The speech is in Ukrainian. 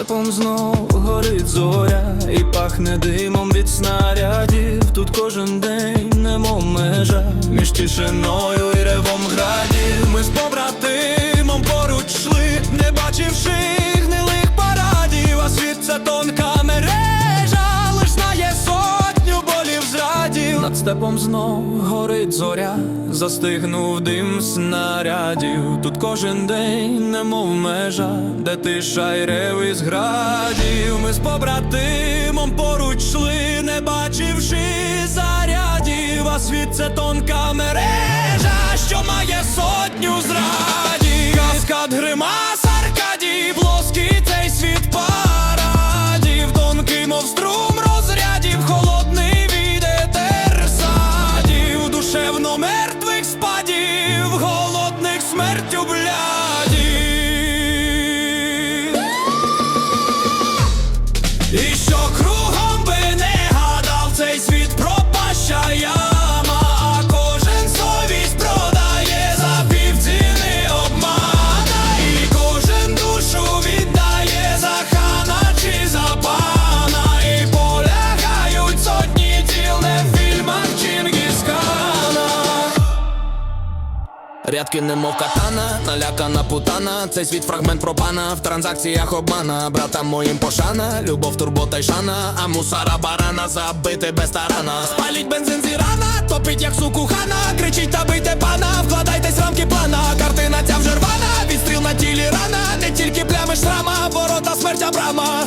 степом знов горить зоря, і пахне димом від снарядів. Тут кожен день немов межа між тишиною і ревом градів. Над степом знов горить зоря, застигнув дим снарядів. Тут кожен день, немов межа, де тиша й рев із градів. Ми з побратимом поруч йшли, не бачивши зарядів, а світ це тонка мережа, Рядки немов катана, налякана путана, цей світ фрагмент пропана, в транзакціях обмана, братам моїм пошана, любов, турбота й шана, а мусара барана забити без тарана. Спаліть бензин зі рана, топить як суку хана, кричіть та бийте пана, вкладайтесь в рамки плана, картина ця вже рвана, відстріл на тілі рана, не тільки плями шрама, ворота смерть Абрама.